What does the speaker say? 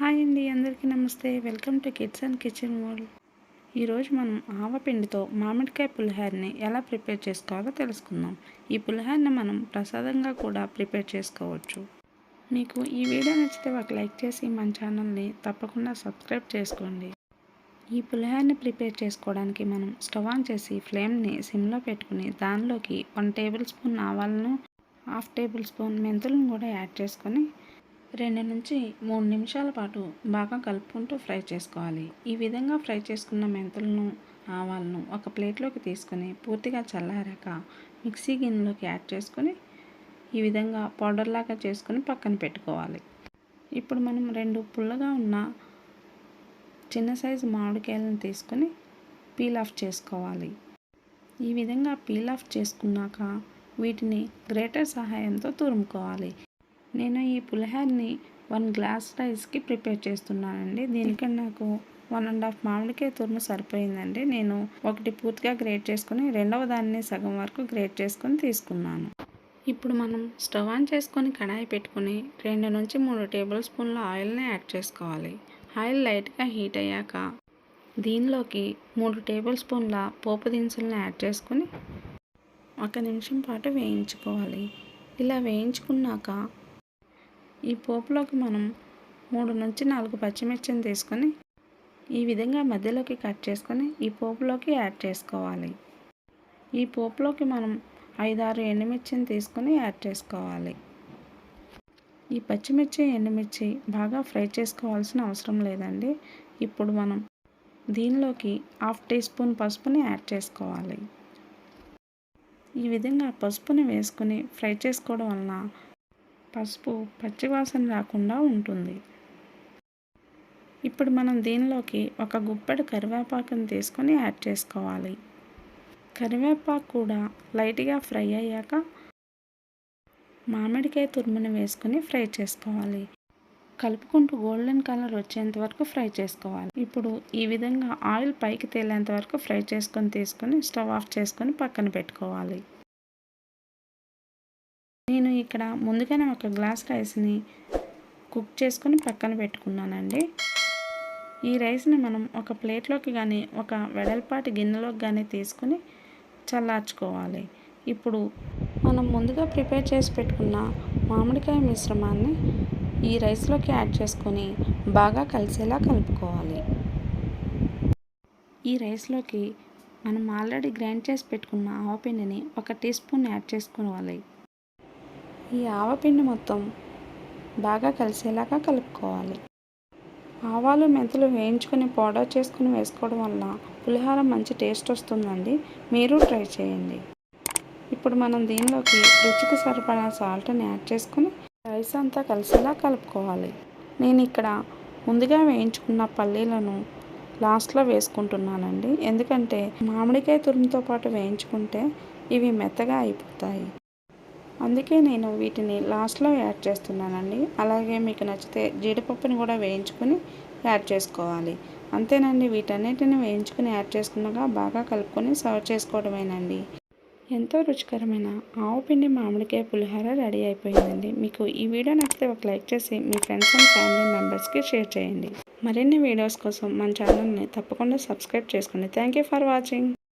Hi అండి అందరికీ నమస్తే. Welcome to kids and kitchen world. ఈరోజు మనం ఆవపిండితో మామిడికాయ పులిహోరని ఎలా ప్రిపేర్ చేసుకోవాలో తెలుసుకుందాం. ఈ పులిహోరని మనం ప్రసాదంగా కూడా ప్రిపేర్ చేసుకోవచ్చు. మీకు ఈ వీడియో నచ్చితే ఒక లైక్ చేసి మన ఛానల్ని తప్పకుండా సబ్స్క్రైబ్ చేసుకోండి. ఈ పులిహోరని ప్రిపేర్ చేసుకోవడానికి మనం స్టవ్ ఆన్ చేసి ఫ్లేమ్ని సిమ్లో పెట్టుకుని దానిలోకి వన్ టేబుల్ స్పూన్ ఆవాలను హాఫ్ టేబుల్ స్పూన్ మెంతులను కూడా యాడ్ చేసుకొని రెండు నుంచి మూడు నిమిషాల పాటు బాగా కలుపుకుంటూ ఫ్రై చేసుకోవాలి. ఈ విధంగా ఫ్రై చేసుకున్న మెంతులను ఆవాలను ఒక ప్లేట్లోకి తీసుకొని పూర్తిగా చల్లారాక మిక్సీ గిన్నెలోకి యాడ్ చేసుకొని ఈ విధంగా పౌడర్ లాగా చేసుకొని పక్కన పెట్టుకోవాలి. ఇప్పుడు మనం రెండు పుల్లగా ఉన్న చిన్న సైజు మామిడికాయలను తీసుకొని పీల్ ఆఫ్ చేసుకోవాలి. ఈ విధంగా పీల్ ఆఫ్ చేసుకున్నాక వీటిని గ్రేటర్ సహాయంతో తురుముకోవాలి. నేను ఈ పులిహోరని వన్ గ్లాస్ రైస్కి ప్రిపేర్ చేస్తున్నానండి. దీనికన్నా నాకు వన్ అండ్ హాఫ్ మామిడికాయ తురుము సరిపోయిందండి. నేను ఒకటి పూర్తిగా గ్రేట్ చేసుకుని రెండవ దాన్ని సగం వరకు గ్రేట్ చేసుకొని తీసుకున్నాను. ఇప్పుడు మనం స్టవ్ ఆన్ చేసుకొని కడాయి పెట్టుకొని రెండు నుంచి మూడు టేబుల్ స్పూన్ల ఆయిల్ని యాడ్ చేసుకోవాలి. ఆయిల్ లైట్గా హీట్ అయ్యాక దీనిలోకి మూడు టేబుల్ స్పూన్ల పోపు దినుసులను యాడ్ చేసుకొని ఒక నిమిషం పాటు వేయించుకోవాలి. ఇలా వేయించుకున్నాక ఈ పోపులోకి మనం మూడు నుంచి నాలుగు పచ్చిమిర్చిని తీసుకొని ఈ విధంగా మధ్యలోకి కట్ చేసుకొని ఈ పోపులోకి యాడ్ చేసుకోవాలి. ఈ పోపులోకి మనం ఐదారు ఎండుమిర్చిని తీసుకొని యాడ్ చేసుకోవాలి. ఈ పచ్చిమిర్చి ఎండుమిర్చి బాగా ఫ్రై చేసుకోవాల్సిన అవసరం లేదండి. ఇప్పుడు మనం దీనిలోకి హాఫ్ టీ స్పూన్ పసుపుని యాడ్ చేసుకోవాలి. ఈ విధంగా పసుపుని వేసుకొని ఫ్రై చేసుకోవడం వలన పసుపు పచ్చివాసన రాకుండా ఉంటుంది. ఇప్పుడు మనం దీనిలోకి ఒక గుప్పెడు కరివేపాకుని తీసుకొని యాడ్ చేసుకోవాలి. కరివేపాకు కూడా లైట్గా ఫ్రై అయ్యాక మామిడికాయ తురుమును వేసుకొని ఫ్రై చేసుకోవాలి. కలుపుకుంటూ గోల్డెన్ కలర్ వచ్చేంత వరకు ఫ్రై చేసుకోవాలి. ఇప్పుడు ఈ విధంగా ఆయిల్ పైకి తేలేంత వరకు ఫ్రై చేసుకొని తీసుకొని స్టవ్ ఆఫ్ చేసుకొని పక్కన పెట్టుకోవాలి. నేను ఇక్కడ ముందుగానే ఒక గ్లాస్ రైస్ని కుక్ చేసుకొని పక్కన పెట్టుకున్నానండి. ఈ రైస్ని మనం ఒక ప్లేట్లోకి కానీ ఒక వెడల్పాటి గిన్నెలోకి కానీ తీసుకొని చల్లార్చుకోవాలి. ఇప్పుడు మనం ముందుగా ప్రిపేర్ చేసి పెట్టుకున్న మామిడికాయ మిశ్రమాన్ని ఈ రైస్లోకి యాడ్ చేసుకొని బాగా కలిసేలా కలుపుకోవాలి. ఈ రైస్లోకి మనం ఆల్రెడీ గ్రైండ్ చేసి పెట్టుకున్న ఆవపిండిని ఒక టీ స్పూన్ యాడ్ చేసుకోవాలి. ఈ ఆవపిండి మొత్తం బాగా కలిసేలాగా కలుపుకోవాలి. ఆవాలు మెంతులు వేయించుకొని పౌడర్ చేసుకుని వేసుకోవడం వల్ల పులిహోర మంచి టేస్ట్ వస్తుందండి. మీరు ట్రై చేయండి. ఇప్పుడు మనం దీనిలోకి రుచికి సరిపడా సాల్ట్ని యాడ్ చేసుకుని రైస్ అంతా కలిసేలా కలుపుకోవాలి. నేను ఇక్కడ ముందుగా వేయించుకున్న పల్లీలను లాస్ట్లో వేసుకుంటున్నానండి. ఎందుకంటే మామిడికాయ తురుముతో పాటు వేయించుకుంటే ఇవి మెత్తగా అయిపోతాయి. అందుకే నేను వీటిని లాస్ట్లో యాడ్ చేస్తున్నానండి. అలాగే మీకు నచ్చితే జీడిపప్పుని కూడా వేయించుకొని యాడ్ చేసుకోవాలి. అంతేనండి వీటన్నిటిని వేయించుకుని యాడ్ చేసుకున్నాక బాగా కలుపుకొని సర్వ్ చేసుకోవడమేనండి. ఎంతో రుచికరమైన ఆవు పిండి మామిడికాయ పులిహోర రెడీ అయిపోయిందండి. మీకు ఈ వీడియో నచ్చితే ఒక లైక్ చేసి మీ ఫ్రెండ్స్ అండ్ ఫ్యామిలీ మెంబర్స్కి షేర్ చేయండి. మరిన్ని వీడియోస్ కోసం మన ఛానల్ని తప్పకుండా సబ్స్క్రైబ్ చేసుకోండి. Thank you for watching.